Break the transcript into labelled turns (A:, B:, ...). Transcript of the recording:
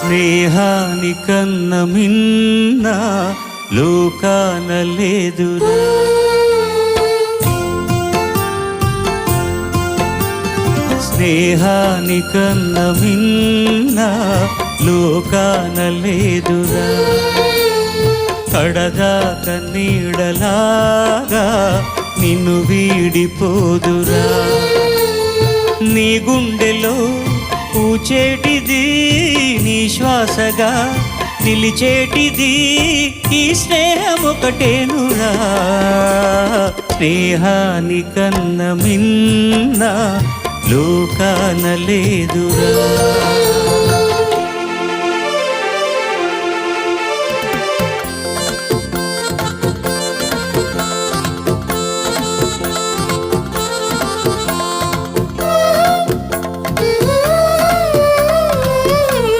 A: స్నేహాని కన్న మిన్న లోకాన లేదురా స్నేహాని కన్న మిన్న లోకాన లేదురా కడదాక నీడలాగా నిన్ను వీడిపోదురా. నీ గుండె పూచేటిది నీ శ్వాసగా నిలిచేటిది ఈ స్నేహం ఒకటేనురా. స్నేహాని కన్న మిన్న లోకాన లేదురా.